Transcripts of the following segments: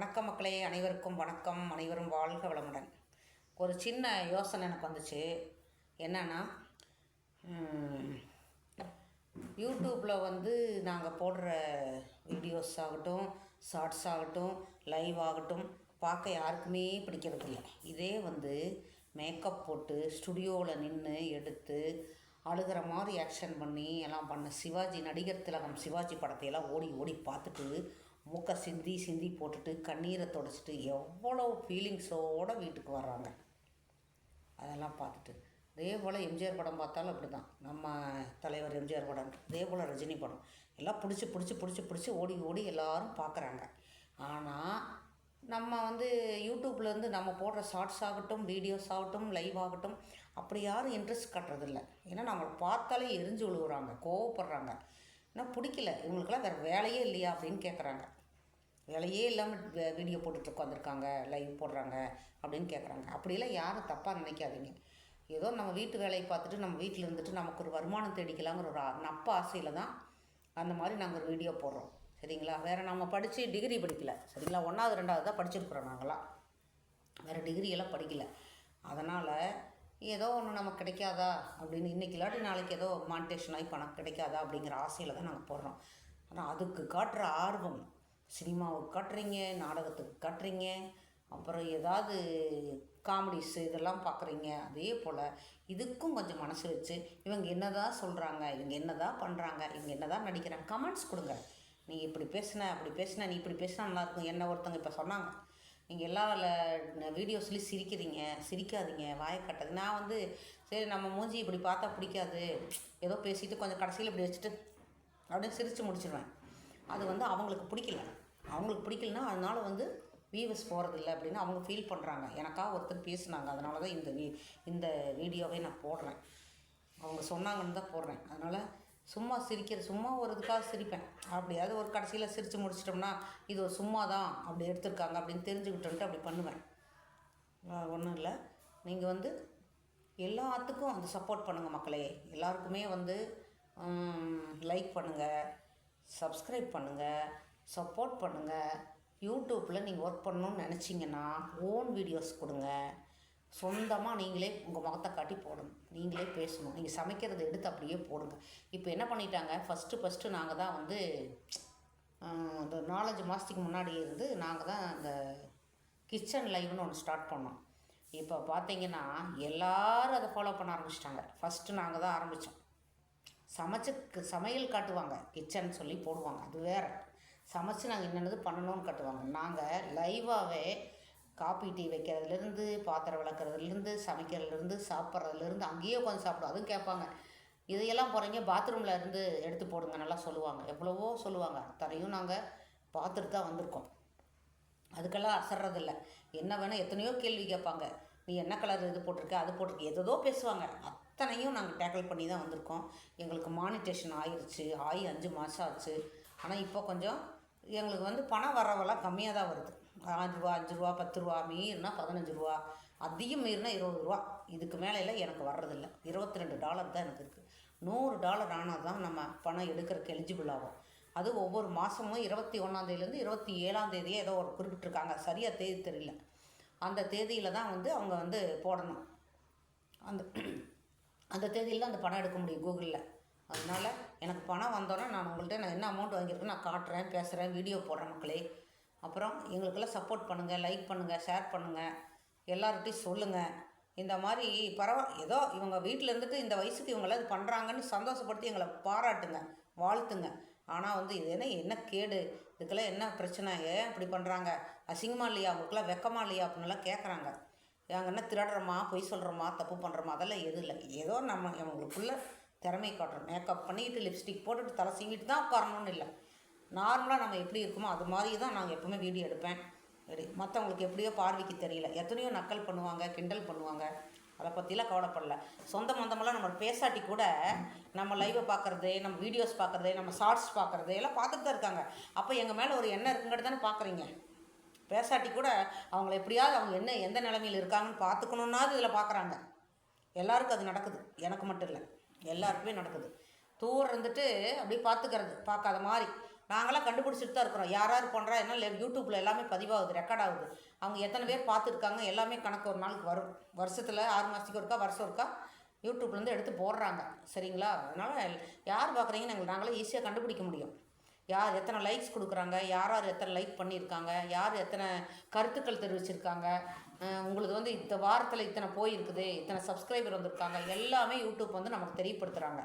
வணக்கம் மக்களே அனைவருக்கும் வணக்கம். அனைவரும் வாழ்க வளமுடன். ஒரு சின்ன யோசனை எனக்கு வந்துச்சு. என்னென்னா யூடியூப்பில் வந்து நாங்கள் போடுற வீடியோஸ் ஆகட்டும் ஷார்ட்ஸ் ஆகட்டும் லைவ் ஆகட்டும் பார்க்க யாருக்குமே பிடிக்கிறதில்ல. இதே வந்து மேக்கப் போட்டு ஸ்டுடியோவில் நின்று எடுத்து அழுகிற மாதிரி ஆக்ஷன் பண்ணி எல்லாம் பண்ண சிவாஜி நடிகர் திலகம் சிவாஜி படத்தையெல்லாம் ஓடி ஓடி பார்த்துட்டு மூக்க சிந்தி சிந்தி போட்டுட்டு கண்ணீரை தொடச்சிட்டு எவ்வளோ ஃபீலிங்ஸோடு வீட்டுக்கு வர்றாங்க. அதெல்லாம் பார்த்துட்டு. அதே போல் எம்ஜிஆர் படம் பார்த்தாலும் அப்படி தான் நம்ம தலைவர் எம்ஜிஆர் படம். அதே போல் ரஜினி படம். எல்லாம் பிடிச்சி பிடிச்சி பிடிச்சி பிடிச்சி ஓடி ஓடி எல்லாரும் பார்க்குறாங்க. ஆனால் நம்ம வந்து யூடியூப்லேருந்து நம்ம போடுற ஷார்ட்ஸ் ஆகட்டும் வீடியோஸ் ஆகட்டும் லைவ் ஆகட்டும் அப்படி யாரும் இன்ட்ரெஸ்ட் காட்டுறதில்ல. ஏன்னா நம்மளை பார்த்தாலே எரிஞ்சு விழுவுறாங்க கோவப்படுறாங்க. ஏன்னா பிடிக்கல. இவங்களுக்கெல்லாம் வேறு வேலையே இல்லையா அப்படின்னு கேட்குறாங்க வேலையே இல்லாமல் வீடியோ போட்டுட்டு உட்காந்துருக்காங்க லைவ் போடுறாங்க அப்படின்னு கேட்குறாங்க அப்படிலாம் யாரும் தப்பாக நினைக்காதீங்க. ஏதோ நம்ம வீட்டு வேலையை பார்த்துட்டு நம்ம வீட்டில் இருந்துட்டு நமக்கு ஒரு வருமானம் தேடிக்கலாங்கிற ஒரு நப்ப ஆசையில் தான் அந்த மாதிரி நாங்கள் ஒரு வீடியோ போடுறோம். சரிங்களா? வேறு நம்ம படித்து டிகிரி படிக்கல. சரிங்களா? ஒன்றாவது ரெண்டாவது தான் படிச்சிருக்கிறோம் நாங்களாம் வேறு டிகிரியெல்லாம் படிக்கல. அதனால் ஏதோ ஒன்று நமக்கு கிடைக்காதா? அப்படின்னு இன்றைக்கி இல்லாட்டி நாளைக்கு ஏதோ மானிட்டேஷன் ஆகி பணம் கிடைக்காதா அப்படிங்கிற ஆசையில் தான் நாங்கள் போடுறோம். ஆனால் அதுக்கு காட்டுற ஆர்வம் சினிமாவுக்கு காட்டுறீங்க நாடகத்துக்கு காட்டுறீங்க அப்புறம் ஏதாவது காமெடிஸ் இதெல்லாம் பார்க்குறீங்க அதே போல் இதுக்கும் கொஞ்சம் மனசு வச்சு இவங்க என்னதான் சொல்கிறாங்க இவங்க என்னதான் பண்ணுறாங்க இவங்க என்னதான் நடிக்கிறாங்க கமெண்ட்ஸ் கொடுங்க. நீ இப்படி பேசுன அப்படி பேசுன நீ இப்படி பேசினா நல்லாயிருக்கும் என்ன ஒருத்தவங்க இப்போ சொன்னாங்க. நீங்கள் எல்லா வீடியோஸ்லேயும் சிரிக்கிறீங்க சிரிக்காதீங்க வாயை கட்டாது நான் வந்து சரி நம்ம மூஞ்சி இப்படி பார்த்தா பிடிக்காது. ஏதோ பேசிட்டு கொஞ்சம் கடைசியில் இப்படி வச்சுட்டு அப்படியே சிரித்து முடிச்சிடுவேன் அது வந்து அவங்களுக்கு பிடிக்கல. அவங்களுக்கு பிடிக்கலனா அதனால வந்து வியூவர்ஸ் போகிறதில்ல அப்படின்னு அவங்க ஃபீல் பண்ணுறாங்க எனக்காக ஒருத்தர் பேசுனாங்க. அதனால தான் இந்த வீ இந்த வீடியோவை நான் போடுறேன். அவங்க சொன்னாங்கன்னு தான் போடுறேன். அதனால் சும்மா சிரிக்கிற சும்மா ஒரு இதுக்காக சிரிப்பேன். அப்படியாவது ஒரு கடைசியில் சிரித்து முடிச்சிட்டோம்னா இது ஒரு சும்மா தான் அப்படி எடுத்திருக்காங்க அப்படின்னு தெரிஞ்சுக்கிட்டோன்ட்டு அப்படி பண்ணுவேன். ஒன்றும் இல்லை. நீங்கள் வந்து எல்லாத்துக்கும் வந்து சப்போர்ட் பண்ணுங்கள் மக்களே. எல்லாருக்குமே வந்து லைக் பண்ணுங்கள் சப்ஸ்கிரைப் பண்ணுங்கள் சப்போர்ட் பண்ணுங்கள் யூடியூப்பில் நீங்கள் ஒர்க் பண்ணணும்னு நினச்சிங்கன்னா ஓன் வீடியோஸ் கொடுங்க. சொந்தமாக நீங்களே உங்கள் முகத்தை காட்டி போடணும். நீங்களே பேசணும். நீங்கள் சமைக்கிறதை எடுத்து அப்படியே போடுங்க. இப்போ என்ன பண்ணிட்டாங்க? ஃபஸ்ட்டு ஃபஸ்ட்டு நாங்கள் தான் வந்து இந்த நாலஞ்சு மாதத்துக்கு முன்னாடி இருந்து நாங்கள் தான் அந்த கிச்சன் லைவ்னு ஒன்று ஸ்டார்ட் பண்ணோம். இப்போ பார்த்தீங்கன்னா எல்லோரும் அதை ஃபாலோ பண்ண ஆரம்பிச்சிட்டாங்க. ஃபஸ்ட்டு நாங்கள் தான் ஆரம்பித்தோம் சமைச்சு க- சமையல் காட்டுவாங்க. கிச்சன் சொல்லி போடுவாங்க. அது வேற. சமைச்சு நாங்கள் என்னென்னது பண்ணணும்னு காட்டுவாங்க. நாங்கள் லைவாகவே காப்பி டீ வைக்கிறதுலேருந்து பாத்திரம் விளக்குறதுலேருந்து சமைக்கிறதுலேருந்து சாப்பிட்றதுலேருந்து அங்கேயே உட்காந்து சாப்பிடும். அதுவும் கேட்பாங்க. இதையெல்லாம் போகிறீங்க பாத்ரூமில் இருந்து எடுத்து போடுங்க நல்லா சொல்லுவாங்க. எவ்வளவோ சொல்லுவாங்க. அத்தனையும் நாங்கள் பார்த்துட்டு தான் வந்திருக்கோம். அதுக்கெல்லாம் அசர்றதில்ல. என்ன வேணால் எத்தனையோ கேள்வி கேட்பாங்க. நீ என்ன கலர் இது போட்டிருக்க அது போட்டிருக்க எதோ பேசுவாங்க. அத்தனையும் நாங்கள் டேக்கிள் பண்ணி தான் வந்திருக்கோம். எங்களுக்கு மானிட்டேஷன் ஆயிடுச்சு ஆகி அஞ்சு மாதம் ஆச்சு. ஆனால் இப்போ கொஞ்சம் எங்களுக்கு வந்து பணம் வரவெல்லாம் கம்மியாக தான் வருது. ஆறு ரூபா அஞ்சு ரூபா பத்து ரூபா மீறினா பதினஞ்சு ரூபா. அதிகம் மீறினா இருபது ரூபா. இதுக்கு மேலே எனக்கு வர்றதில்ல. இருபத்தி ரெண்டு டாலர் தான் எனக்கு இருக்குது நூறு டாலர் ஆனால் தான் நம்ம பணம் எடுக்கிறதுக்கு எலிஜிபிள் ஆகும். அது ஒவ்வொரு மாதமும் இருபத்தி ஒன்றாந்தேதியிலேருந்து இருபத்தி ஏழாந்தேதியே ஏதோ ஒரு குறிப்பிட்டிருக்காங்க. சரியாக தேதி தெரியல. அந்த தேதியில் தான் வந்து அவங்க வந்து போடணும். அந்த அந்த தேதியில் தான் அந்த பணம் எடுக்க முடியும் கூகுளில். அதனால் எனக்கு பணம் வந்தோன்னே நான் உங்கள்கிட்ட நான் என்ன அமௌண்ட் வாங்கியிருக்கேன் நான் காட்டுறேன் பேசுகிறேன் வீடியோ போடுறேன் மக்களே. அப்புறம் எங்களுக்கெல்லாம் சப்போர்ட் பண்ணுங்கள் லைக் பண்ணுங்கள் ஷேர் பண்ணுங்கள் எல்லார்கிட்டையும் சொல்லுங்கள் இந்த மாதிரி பரவா ஏதோ இவங்க வீட்டில் இருந்துட்டு இந்த வயசுக்கு இவங்களாம் இது பண்ணுறாங்கன்னு சந்தோஷப்படுத்தி எங்களை பாராட்டுங்க வாழ்த்துங்க. ஆனால் வந்து இது என்ன என்ன கேடு? இதுக்கெல்லாம் என்ன பிரச்சனை? ஏன் இப்படி பண்ணுறாங்க அசிங்கமா இல்லையா? அவங்களுக்குலாம் வெக்கமா இல்லையா? அப்படின்லாம் கேட்குறாங்க நாங்கள் என்ன திருடுறோமா? பொய் சொல்கிறோமா தப்பு பண்ணுறோமா அதெல்லாம் எதுவும் இல்லை. ஏதோ நம்ம அவங்களுக்குள்ள திறமை காட்டுறோம். மேக்கப் பண்ணிக்கிட்டு லிப்ஸ்டிக் போட்டுட்டு தலை சீங்கிட்டு தான் உட்காரணும்னு இல்லை. நார்மலாக நம்ம எப்படி இருக்குமோ அது மாதிரி தான் நாங்கள் எப்போவுமே வீடியோ எடுப்பேன். எடு மற்றவங்களுக்கு எப்படியோ பார்வைக்கு தெரியல. எத்தனையோ நக்கல் பண்ணுவாங்க கிண்டல் பண்ணுவாங்க. அதை பற்றிலாம் கவலைப்படல. சொந்த மந்தமெல்லாம் நம்ம பேசாட்டி கூட நம்ம லைவை பார்க்குறது நம்ம வீடியோஸ் பார்க்குறது நம்ம ஷார்ட்ஸ் பார்க்குறது எல்லாம் பார்த்துட்டு தான் இருக்காங்க. அப்போ எங்கள் மேலே ஒரு எண்ணம் இருக்குங்கிறது தானே பார்க்குறீங்க. பேசாட்டி கூட அவங்கள எப்படியாவது அவங்க என்ன எந்த நிலமையில் இருக்காங்கன்னு பார்த்துக்கணுன்னா இதில் பார்க்குறாங்க. எல்லாருக்கும் அது நடக்குது. எனக்கு மட்டும் இல்லை. எல்லாருக்குமே நடக்குது. தூரம் இருந்துட்டு அப்படியே பார்த்துக்கிறது பார்க்காத மாதிரி நாங்களாம் கண்டுபிடிச்சிட்டு தான் இருக்கிறோம். யார் யார் பண்ணுறா என்ன யூடியூப்பில் எல்லாமே பதிவாகுது ரெக்கார்ட் ஆகுது. அவங்க எத்தனை பேர் பார்த்துருக்காங்க எல்லாமே கணக்கு ஒரு நாளுக்கு வரும். வருஷத்தில் ஆறு மாதத்துக்கு ஒருக்கா வருஷம் ஒருக்கா யூடியூப்லேருந்து எடுத்து போடுறாங்க. சரிங்களா? அதனால் யார் பார்க்குறீங்கன்னு எங்களை நாங்களே ஈஸியாக கண்டுபிடிக்க முடியும். யார் எத்தனை லைக்ஸ் கொடுக்குறாங்க யார் யார் எத்தனை லைக் பண்ணியிருக்காங்க யார் எத்தனை கருத்துக்கள் தெரிவிச்சிருக்காங்க உங்களுக்கு வந்து இந்த வாரத்தில் இத்தனை போயிருக்குது இத்தனை சப்ஸ்கிரைபர் வந்திருக்காங்க எல்லாமே யூடியூப் வந்து நமக்கு தெரியப்படுத்துகிறாங்க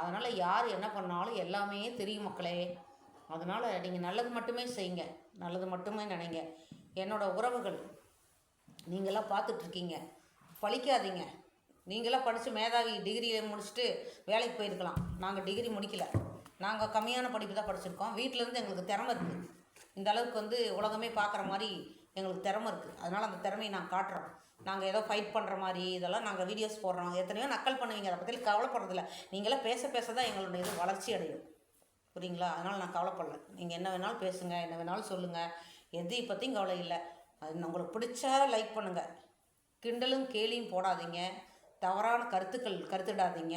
அதனால் யார் என்ன பண்ணாலும் எல்லாமே தெரியும் மக்களே. அதனால் நீங்கள் நல்லது மட்டுமே செய்யுங்க நல்லது மட்டுமே நினைங்க. என்னோட உறவுகள் நீங்களாம் பார்த்துட்ருக்கீங்க. பழிக்காதீங்க. நீங்களாம் படித்து மேதாவி டிகிரியை முடிச்சுட்டு வேலைக்கு போயிருக்கலாம். நாங்கள் டிகிரி முடிக்கல. நாங்கள் கம்மியான படிப்பு தான் படிச்சிருக்கோம். வீட்டிலேருந்து எங்களுக்கு திறமை இருக்குது இந்த அளவுக்கு வந்து உலகமே பார்க்குற மாதிரி எங்களுக்கு திறமை இருக்குது அதனால் அந்த திறமையை நாங்கள் காட்டுறோம். நாங்கள் ஏதோ ஃபைட் பண்ணுற மாதிரி இதெல்லாம் நாங்கள் வீடியோஸ் போடுறோம். எத்தனையோ நக்கல் பண்ணுவீங்க. அதை பற்றி கவலைப்படுறதில்ல. நீங்களாம் பேச பேச தான் எங்களுடைய இது வளர்ச்சி அடையும். புரியுங்களா? அதனால் நான் கவலைப்படல. நீங்கள் என்ன வேணாலும் பேசுங்க. என்ன வேணாலும் சொல்லுங்கள் எது பற்றியும் கவலை இல்லை. அது உங்களுக்கு பிடிச்சா லைக் பண்ணுங்கள் கிண்டலும் கேலியும் போடாதீங்க. தவறான கருத்துக்கள் கருத்துடாதீங்க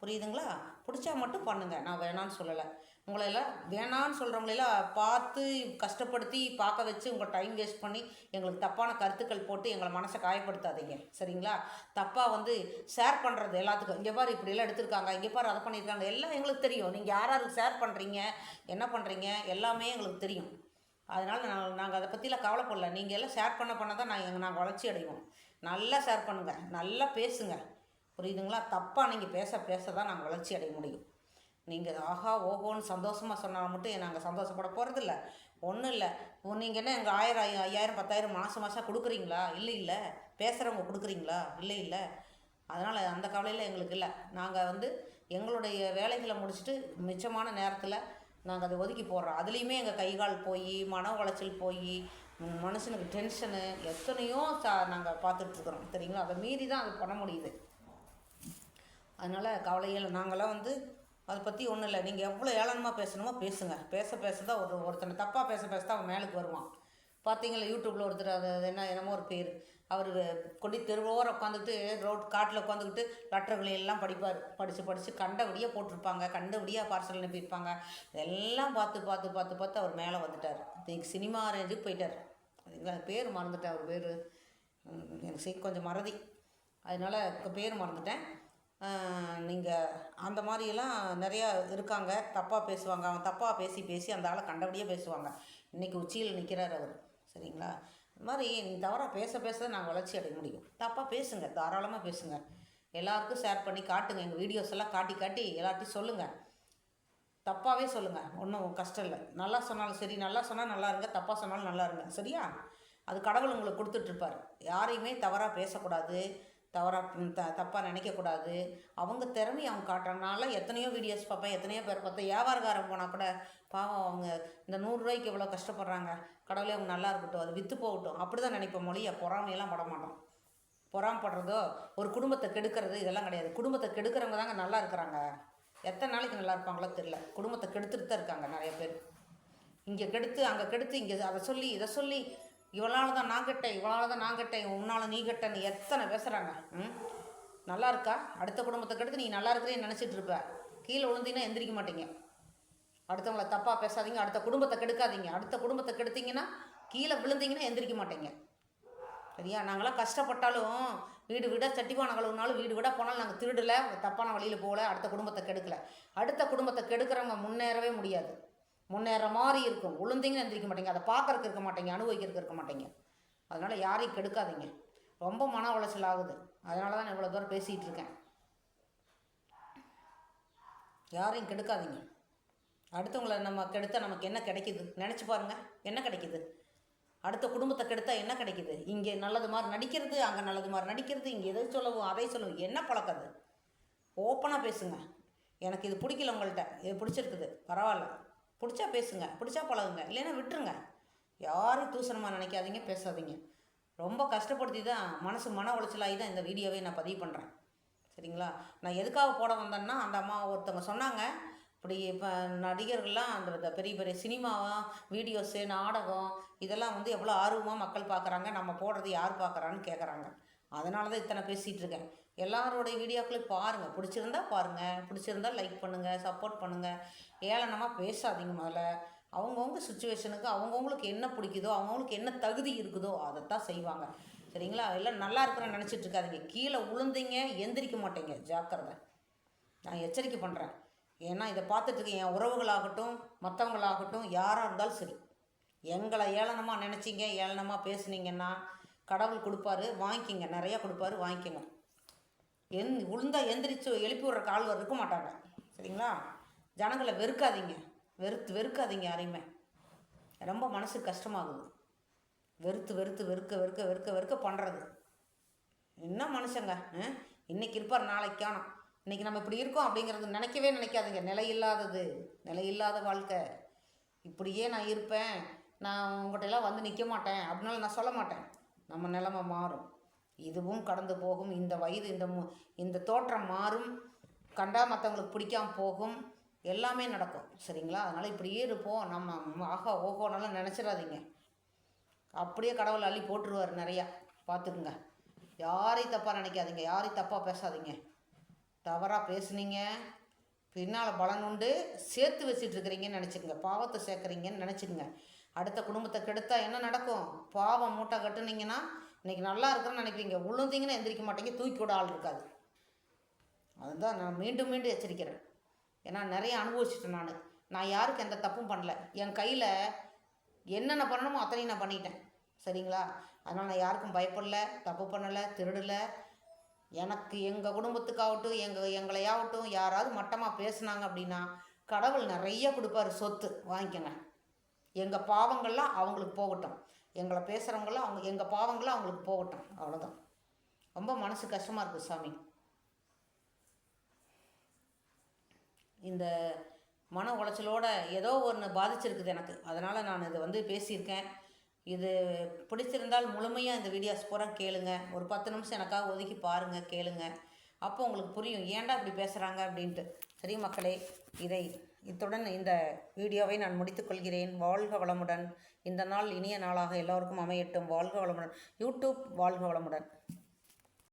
புரியுதுங்களா? பிடிச்சா மட்டும் பண்ணுங்கள் நான் வேணான்னு சொல்லலை. உங்களை எல்லாம் வேணான்னு சொல்கிறவங்களெல்லாம் பார்த்து கஷ்டப்படுத்தி பார்க்க வச்சு உங்கள் டைம் வேஸ்ட் பண்ணி எங்களுக்கு தப்பான கருத்துக்கள் போட்டு எங்களை மனசை காயப்படுத்தாதீங்க. சரிங்களா? தப்பாக வந்து ஷேர் பண்ணுறது எல்லாத்துக்கும். இங்கே பாரு இப்படியெல்லாம் எடுத்திருக்காங்க. இங்கே பாரு அதை பண்ணியிருக்காங்க. எல்லாம் எங்களுக்கு தெரியும். நீங்கள் யார் யாருக்கு ஷேர் பண்ணுறீங்க என்ன பண்ணுறீங்க எல்லாமே எங்களுக்கு தெரியும். அதனால் நாங்கள் நாங்கள் அதை பற்றிலாம் கவலைப்படல. நீங்கள் எல்லாம் ஷேர் பண்ண பண்ண தான் நாங்கள் நாங்கள் வளர்ச்சி அடைவோம். நல்லா ஷேர் பண்ணுங்கள் நல்லா பேசுங்கள் புரியுதுங்களா? தப்பாக நீங்கள் பேச பேச தான் நாங்கள் வளர்ச்சி அடைய முடியும். நீங்கள் ஆஹா ஓஹோன்னு சந்தோஷமாக சொன்னால் மட்டும் நாங்கள் சந்தோஷப்பட போகிறதில்ல ஒன்றும் இல்லை. நீங்கள் என்ன எங்கள் ஆயிரம் ஐ- ஐயாயிரம் பத்தாயிரம் மாதம் மாதம் கொடுக்குறீங்களா? இல்லை இல்லை. பேசுகிறவங்க கொடுக்குறீங்களா? இல்லை இல்லை. அதனால் அந்த கவலையில் எங்களுக்கு இல்லை. நாங்கள் வந்து எங்களுடைய வேலைகளை முடிச்சுட்டு மிச்சமான நேரத்தில் நாங்கள் அதை ஒதுக்கி போடுறோம். அதுலேயுமே எங்கள் கை கால் போய் மன உளைச்சல் போய் மனுஷனுக்கு டென்ஷனு எத்தனையோ சா நாங்கள் பார்த்துட்ருக்குறோம் சரிங்களா? அதை மீறி தான் அது பண்ண முடியுது. அதனால் கவலையில் நாங்களாம் வந்து அதை பற்றி ஒன்றும் இல்லை. நீங்கள் எவ்வளோ ஏளனமாக பேசணுமோ பேசுங்க. பேச பேச தான் ஒரு ஒருத்தனை தப்பாக பேச பேச தான் அவன் மேலுக்கு வருவான். பார்த்தீங்களா யூடியூப்பில் ஒருத்தர் அது என்ன என்னமோ ஒரு பேர். அவர் கொடி தெருவோரம் உட்காந்துட்டு ரோட் காட்டில் உட்காந்துக்கிட்டு லெட்டர்களை எல்லாம் படிப்பார். படித்து படித்து கண்டபடியாக போட்டிருப்பாங்க. கண்டபடியாக பார்சல் அனுப்பியிருப்பாங்க இதெல்லாம் பார்த்து பார்த்து பார்த்து பார்த்து அவர் மேலே வந்துட்டார். இன்னைக்கு சினிமா ரேஞ்சுக்கு போயிட்டார். அதுங்களா பேர் மறந்துட்டேன். அவர் பேர் எனக்கு கொஞ்சம் மறதி. அதனால் பேர் மறந்துட்டேன். நீங்கள் அந்த மாதிரியெல்லாம் நிறையா இருக்காங்க. தப்பாக பேசுவாங்க. அவன் தப்பாக பேசி பேசி அந்த ஆளை கண்டபடியே பேசுவாங்க. இன்றைக்கி உச்சியில் நிற்கிறார் அவர். சரிங்களா? இந்த மாதிரி நீங்கள் தவறாக பேச பேச நாங்கள் வளர்ச்சி அடைய முடியும். தப்பாக பேசுங்க. தாராளமாக பேசுங்க. எல்லாருக்கும் ஷேர் பண்ணி காட்டுங்க. எங்கள் வீடியோஸ் எல்லாம் காட்டி காட்டி எல்லார்ட்டையும் சொல்லுங்கள் தப்பாகவே சொல்லுங்கள் ஒன்றும் கஷ்டம் இல்லை. நல்லா சொன்னாலும் சரி. நல்லா சொன்னால் நல்லா இருங்க. தப்பாக சொன்னாலும் நல்லா இருங்க. சரியா? அது கடவுள் உங்களுக்கு கொடுத்துட்ருப்பார் யாரையுமே தவறாக பேசக்கூடாது. தவறாக த தப்பாக நினைக்கக்கூடாது. அவங்க திறமையை அவங்க காட்டுறதுனால எத்தனையோ வீடியோஸ் பார்ப்பேன் எத்தனையோ பேர் பார்த்தேன் வியாபாரக்காரன் போனால் கூட பாவம் அவங்க இந்த நூறுரூவாய்க்கு எவ்வளோ கஷ்டப்படுறாங்க. கடவுளே அவங்க நல்லா இருக்கட்டும் அது விற்று போகட்டும். அப்படி தான் நினைப்போம் மொழியை. பொறாமையெல்லாம் பட மாட்டோம். பொறாமப்படுறதோ ஒரு குடும்பத்தை கெடுக்கிறது இதெல்லாம் கிடையாது. குடும்பத்தை கெடுக்கிறவங்க தாங்க நல்லா இருக்கிறாங்க. எத்தனை நாளைக்கு நல்லா இருப்பாங்களோ தெரியல. குடும்பத்தை கெடுத்துட்டு தான் இருக்காங்க நிறைய பேர். இங்கே கெடுத்து அங்கே கெடுத்து இங்கே அதை சொல்லி இதை சொல்லி இவளால் தான் நான் கட்டேன் இவளால் தான் நான் கட்டேன் உன்னால் நீ கட்டேன்னு எத்தனை பேசுகிறாங்க ம்? நல்லா இருக்கா? அடுத்த குடும்பத்தை கெடுத்து நீ நல்லா இருக்கிறேன்னு நினச்சிட்டு இருப்ப. கீழே விழுந்தீங்கன்னா எந்திரிக்க மாட்டீங்க. அடுத்தவங்கள தப்பாக பேசாதீங்க அடுத்த குடும்பத்தை கெடுக்காதீங்க. அடுத்த குடும்பத்தை கெடுத்தீங்கன்னா கீழே விழுந்தீங்கன்னா எந்திரிக்க மாட்டீங்க. சரியா? நாங்களாம் கஷ்டப்பட்டாலும் வீடு விட சட்டிவான கழுவுனாலும் வீடு விட போனாலும் நாங்கள் திருடலை தப்பான வழியில் போகல அடுத்த குடும்பத்தை கெடுக்கலை. அடுத்த குடும்பத்தை கெடுக்கிறவங்க முன்னேறவே முடியாது. முன்னேற மாதிரி இருக்கும். உளுந்தீங்கன்னு எந்திரிக்க மாட்டீங்க. அதை பார்க்கறக்கு இருக்க மாட்டீங்க. அனுபவிக்கிறதுக்கு இருக்க மாட்டீங்க. அதனால் யாரையும் கெடுக்காதீங்க. ரொம்ப மன உளைச்சல் ஆகுது. அதனால தான் நான் இவ்வளோ தூரம் பேசிகிட்டு இருக்கேன். யாரையும் கெடுக்காதீங்க. அடுத்தவங்களை நம்ம கெடுத்தா நமக்கு என்ன கிடைக்குது? நினச்சி பாருங்கள் என்ன கிடைக்குது? அடுத்த குடும்பத்தை கெடுத்தா என்ன கிடைக்குது? இங்கே நல்லது மாதிரி நடிக்கிறது அங்கே நல்லது மாதிரி நடிக்கிறது இங்கே எதை சொல்லவும் அதை சொல்லவும். என்ன பழக்கது ஓப்பனாக பேசுங்க. எனக்கு இது பிடிக்கல உங்கள்கிட்ட இது பிடிச்சிருக்குது. பரவாயில்ல. பிடிச்சா பேசுங்க பிடிச்சா பழகுங்க இல்லைன்னா விட்டுருங்க. யாரும் தூசணமாக நினைக்காதீங்க பேசாதீங்க. ரொம்ப கஷ்டப்படுத்தி தான் மனசு மன உளைச்சலாகி தான் இந்த வீடியோவை நான் பதிவு பண்ணுறேன் சரிங்களா? நான் எதுக்காக போட வந்தேன்னா அந்த அம்மா ஒருத்தவங்க சொன்னாங்க இப்படி இப்போ நடிகர்கள்லாம் அந்த இந்த பெரிய பெரிய சினிமாவா வீடியோஸு நாடகம் இதெல்லாம் வந்து எவ்வளோ ஆர்வமாக மக்கள் பார்க்குறாங்க நம்ம போடுறது யார் பார்க்குறான்னு கேட்குறாங்க அதனால தான் இத்தனை பேசிகிட்டு இருக்கேன். எல்லாரோடைய வீடியோக்களையும் பாருங்கள் பிடிச்சிருந்தா பாருங்கள் பிடிச்சிருந்தா லைக் பண்ணுங்கள் சப்போர்ட் பண்ணுங்கள் ஏளனமாக பேசாதீங்க முதல்ல. அவங்கவுங்க சுச்சுவேஷனுக்கு அவங்கவுங்களுக்கு என்ன பிடிக்குதோ அவங்கவுங்களுக்கு என்ன தகுதி இருக்குதோ அதைத்தான் செய்வாங்க. சரிங்களா? எல்லாம் நல்லா இருக்கிறேன்னு நினச்சிட்டு இருக்காதிங்க. கீழே உளுந்தீங்க எந்திரிக்க மாட்டேங்க. ஜாக்கிரதை. நான் எச்சரிக்கை பண்ணுறேன் ஏன்னா இதை பார்த்துட்டு என் உறவுகளாகட்டும் மற்றவங்களாகட்டும் யாராக இருந்தாலும் சரி எங்களை ஏளனமாக நினச்சிங்க ஏளனமாக பேசுனீங்கன்னா கடவுள் கொடுப்பாரு வாங்கிக்கிங்க. நிறையா கொடுப்பாரு வாங்கிக்கோங்க. எந் உளுந்தா எந்திரிச்சு எழுப்பி விடுற கால்வர் இருக்க மாட்டாங்க. சரிங்களா? ஜனங்களை வெறுக்காதீங்க. வெறுத்து வெறுக்காதீங்க யாரையுமே. ரொம்ப மனசு கஷ்டமாகுது. வெறுத்து வெறுத்து வெறுக்க வெறுக்க வெறுக்க வெறுக்க பண்ணுறது என்ன மனுஷங்க ஆ? இன்னைக்கு இருப்பார் நாளைக்கு காணோம். இன்னைக்கு நம்ம இப்படி இருக்கோம் அப்படிங்கிறது நினைக்கவே நினைக்காதுங்க. நிலை இல்லாதது. நிலை இல்லாத வாழ்க்கை. இப்படியே நான் இருப்பேன். நான் உங்கள்கிட்ட எல்லாம் வந்து நிற்க மாட்டேன். அப்படின்னால நான் சொல்ல மாட்டேன். நம்ம நிலமை மாறும். இதுவும் கடந்து போகும். இந்த வயது இந்த மு இந்த தோற்றம் மாறும். கண்டா மற்றவங்களுக்கு பிடிக்காம போகும். எல்லாமே நடக்கும். சரிங்களா? அதனால் இப்படியே இருப்போம். நம்ம ஆகா ஓஹோனாலும் நினச்சிடாதீங்க. அப்படியே கடவுள் அள்ளி போட்டுருவார் நிறையா. பார்த்துக்குங்க. யாரையும் தப்பாக நினைக்காதீங்க. யாரையும் தப்பாக பேசாதீங்க. தவறாக பேசுனீங்க. பின்னால் பலன் உண்டு. சேர்த்து வச்சிட்ருக்கிறீங்கன்னு நினச்சிக்கங்க. பாவத்தை சேர்க்குறீங்கன்னு நினச்சிக்கங்க. அடுத்த குடும்பத்தை கெடுத்தால் என்ன நடக்கும்? பாவம் மூட்டை கட்டுனீங்கன்னா இன்றைக்கி நல்லா இருக்கிறேன்னு நினைப்பீங்க உளுந்தீங்கன்னா எந்திரிக்க மாட்டீங்க. தூக்கி கூட ஆள் இருக்காது. அதுதான் நான் மீண்டும் மீண்டும் எச்சரிக்கிறேன். ஏன்னா நிறைய அனுபவிச்சிட்டேன் நான். நான் யாருக்கு எந்த தப்பும் பண்ணல. என் கையில் என்னென்ன பண்ணணுமோ அத்தனையும் நான் பண்ணிட்டேன். சரிங்களா? அதனால் நான் யாருக்கும் பயப்படல தப்பு பண்ணலை திருடலை. எனக்கு எங்கள் குடும்பத்துக்காகட்டும் எங்கள் எங்களையாகட்டும் யாராவது மட்டமாக பேசுனாங்க அப்படின்னா கடவுள் நிறைய கொடுப்பாரு. சொத்து வாங்கிக்கோங்க. எங்கள் பாவங்கள்லாம் அவங்களுக்கு போகட்டும். எங்களை பேசுகிறவங்களாம் அவங்க எங்கள் பாவங்களும் அவங்களுக்கு போகட்டும். அவ்வளோதான் ரொம்ப மனசு கஷ்டமாக இருக்குது சாமி. இந்த மன உளைச்சலோட ஏதோ ஒன்று பாதிச்சிருக்குது எனக்கு. அதனால் நான் இதை வந்து பேசியிருக்கேன். இது பிடிச்சிருந்தால் முழுமையாக இந்த வீடியோஸ் பூரா கேளுங்க. ஒரு பத்து நிமிஷம் எனக்காக ஒதுக்கி பாருங்கள் கேளுங்க. அப்போ உங்களுக்கு புரியும். ஏன்டா இப்படி பேசுகிறாங்க அப்படின்ட்டு. சரி மக்களே இதை இத்துடன் இந்த வீடியோவை நான் முடித்துக்கொள்கிறேன் வாழ்க வளமுடன். இந்த நாள் இனிய நாளாக எல்லோருக்கும் அமையட்டும். வாழ்க வளமுடன். யூடியூப் வாழ்க வளமுடன்.